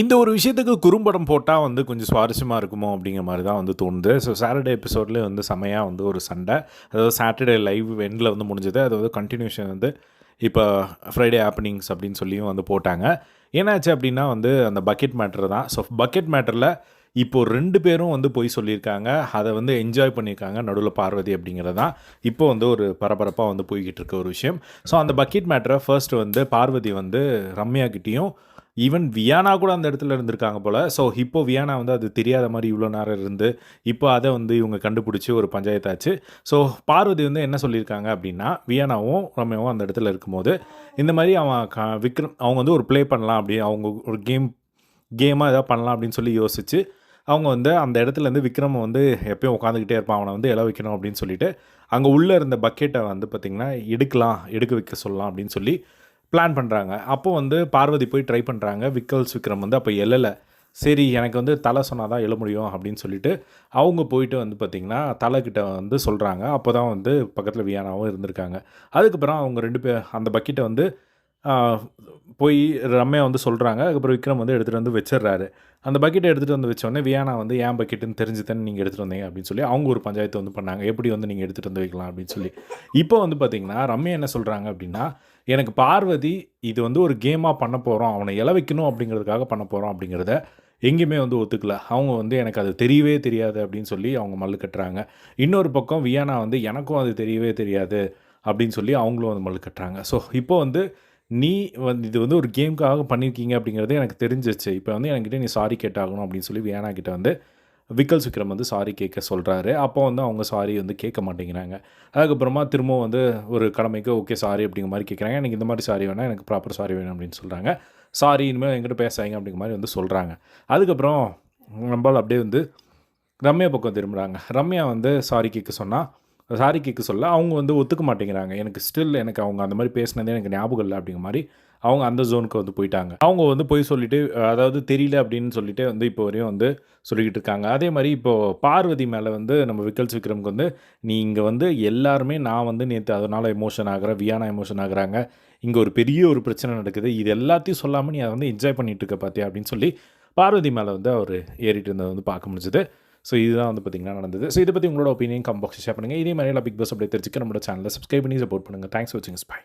இந்த ஒரு விஷயத்துக்கு குறும்படம் போட்டால் வந்து கொஞ்சம் சுவாரஸ்யமாக இருக்குமோ அப்படிங்கிற மாதிரி தான் வந்து தோணுது. ஸோ சாட்டர்டே எபிசோட்லேயே வந்து செமையாக வந்து ஒரு சண்டை. அதாவது சாட்டர்டே லைவ் எண்டில் வந்து முடிஞ்சது. அது வந்து கண்டினியூஷன் வந்து இப்போ ஃப்ரைடே ஆப்பனிங்ஸ் அப்படின்னு சொல்லியும் வந்து போட்டாங்க. என்னாச்சு அப்படின்னா வந்து அந்த பக்கெட் மேட்டர் தான். ஸோ பக்கெட் மேட்டரில் இப்போ ரெண்டு பேரும் வந்து போய் சொல்லியிருக்காங்க. அதை வந்து என்ஜாய் பண்ணியிருக்காங்க நடுவில் பார்வதி அப்படிங்கிறது தான். இப்போ வந்து ஒரு பரபரப்பாக வந்து போய்கிட்டு இருக்க ஒரு விஷயம். ஸோ அந்த பக்கெட் மேட்டரை ஃபர்ஸ்ட் வந்து பார்வதி வந்து ரம்யா கிட்டேயும் ஈவன் வியானா கூட அந்த இடத்துல இருந்திருக்காங்க போல். ஸோ இப்போ வியானா வந்து அது தெரியாத மாதிரி இவ்வளோ நேரம் இருந்து இப்போ அதை வந்து இவங்க கண்டுபிடிச்சி ஒரு பஞ்சாயத்தாச்சு. ஸோ பார்வதி வந்து என்ன சொல்லியிருக்காங்க அப்படின்னா வியானாவும் ரம்யாவும் அந்த இடத்துல இருக்கும்போது இந்த மாதிரி அவன் க விக்ரம் அவங்க வந்து ஒரு ப்ளே பண்ணலாம் அப்படி அவங்க ஒரு கேம் கேமாக எதாவது பண்ணலாம் அப்படின்னு சொல்லி யோசிச்சு அவங்க வந்து அந்த இடத்துல இருந்து விக்ரம வந்து எப்பயும் உட்காந்துக்கிட்டே இருப்பான். அவனை வந்து இல வைக்கணும் அப்படின்னு சொல்லிட்டு அங்கே உள்ளே இருந்த பக்கெட்டை வந்து பார்த்திங்கன்னா எடுக்கலாம் எடுக்க வைக்க சொல்லலாம் அப்படின்னு சொல்லி பிளான் பண்ணுறாங்க அப்போ வந்து பார்வதி போய் ட்ரை பண்ணுறாங்க விக்கல்ஸ் விக்ரம் வந்து அப்போ எழலை. சரி எனக்கு வந்து தலை சொன்னால் தான் எழ முடியும் அப்படின்னு சொல்லிட்டு அவங்க போயிட்டு வந்து பார்த்திங்கன்னா தலைக்கிட்ட வந்து சொல்கிறாங்க அப்போ தான் வந்து பக்கத்தில் வியானாவும் இருந்திருக்காங்க. அதுக்கப்புறம் அவங்க ரெண்டு பேர் அந்த பக்கெட்டை வந்து போய் ரம்யா வந்து சொல்கிறாங்க அதுக்கப்புறம் விக்ரம் வந்து எடுத்துகிட்டு வந்து வச்சிடுறாரு. அந்த பக்கெட்டை எடுத்துகிட்டு வந்து வச்சோடனே வியானா வந்து ஏன் பக்கெட்டுன்னு தெரிஞ்சு தானே நீங்கள் எடுத்துகிட்டு வந்தீங்க? அப்படின்னு சொல்லி அவங்க ஒரு பஞ்சாயத்து வந்து பண்ணாங்க. எப்படி வந்து நீங்கள் எடுத்துகிட்டு வந்து வைக்கலாம்? அப்படின்னு சொல்லி. இப்போ வந்து பார்த்தீங்கன்னா ரம்யா என்ன சொல்கிறாங்க அப்படின்னா எனக்கு பார்வதி இது வந்து ஒரு கேமாக பண்ண போகிறோம் அவனை இல வைக்கணும் அப்படிங்கிறதுக்காக பண்ண போகிறோம் அப்படிங்கிறத எங்கேயுமே வந்து ஒத்துக்கல. அவங்க வந்து எனக்கு அது தெரியவே தெரியாது. அப்படின்னு சொல்லி அவங்க மல்லு கட்டுறாங்க. இன்னொரு பக்கம் வியானா வந்து எனக்கும் அது தெரியவே தெரியாது. அப்படின்னு சொல்லி அவங்களும் வந்து மல்லு கட்டுறாங்க. ஸோ இப்போ வந்து நீ வந்து இது வந்து ஒரு கேமுக்காக பண்ணியிருக்கீங்க அப்படிங்கிறது எனக்கு தெரிஞ்சிச்சு இப்போ வந்து என்கிட்ட நீ சாரி கேட்டாகணும் அப்படின்னு சொல்லி வியானா கிட்ட வந்து விக்கல் விக்ரம் வந்து சாரி கேட்க சொல்கிறாரு அப்போ வந்து அவங்க சாரி வந்து கேட்க மாட்டேங்கிறாங்க. அதுக்கப்புறமா திரும்பவும் வந்து ஒரு கடமைக்கு ஓகே சாரி அப்படிங்கிற மாதிரி கேட்குறாங்க. எனக்கு இந்த மாதிரி சாரி வேணாம் எனக்கு ப்ராப்பர் சாரி வேணும் அப்படின்னு சொல்கிறாங்க சாரி இனிமேல் எங்கிட்ட பேசாதீங்க அப்படிங்கிற மாதிரி வந்து சொல்கிறாங்க அதுக்கப்புறம் நம்மளால் அப்படியே வந்து ரம்யா பக்கம் திரும்புகிறாங்க ரம்யா வந்து சாரி கேட்க சொன்னால் சாரி கேட்க சொல்ல அவங்க வந்து ஒத்துக்க மாட்டேங்கிறாங்க. எனக்கு ஸ்டில் எனக்கு அவங்க அந்த மாதிரி பேசினதே எனக்கு ஞாபகம் இல்லை அப்படிங்கிற மாதிரி அவங்க அந்த ஜோனுக்கு வந்து போயிட்டாங்க. அவங்க வந்து போய் சொல்லிட்டு அதாவது தெரியல அப்படின்னு சொல்லிட்டு வந்து இப்போ வரையும் வந்து சொல்லிக்கிட்டு இருக்காங்க. அதே மாதிரி இப்போது பார்வதி மேலே வந்து நம்ம விக்கல்ஸ் விக்ரம்க்கு வந்து நீ இங்கே வந்து எல்லாருமே நான் வந்து நேற்று அதனால் எமோஷன் ஆகிறேன் வியானா எமோஷன் ஆகுறாங்க. இங்கே ஒரு பெரிய ஒரு பிரச்சனை நடக்குது. இது எல்லாத்தையும் சொல்லாமல் நீ அதை வந்து என்ஜாய் பண்ணிட்டு இருக்க பார்த்தியா அப்படின்னு சொல்லி பார்வதி மேலே வந்து அவர் ஏறிட்டு இருந்ததை வந்து பார்க்க முடிஞ்சது. ஸோ இதுதான் வந்து பார்த்திங்கன்னா நடந்தது. ஸோ இதை பற்றி உங்களோட ஒப்பீனியன் கம்பாக்ஸ் ஷேர் பண்ணுங்கள் இதே மாதிரி பிக் பாஸ் அப்படியே தெரிஞ்சுக்க நம்மளோட சேனலை சப்ஸ்கிரைப் பண்ணி சப்போர்ட் பண்ணுங்கள் தேங்க்ஸ் வாட்சிங் ஸ்பை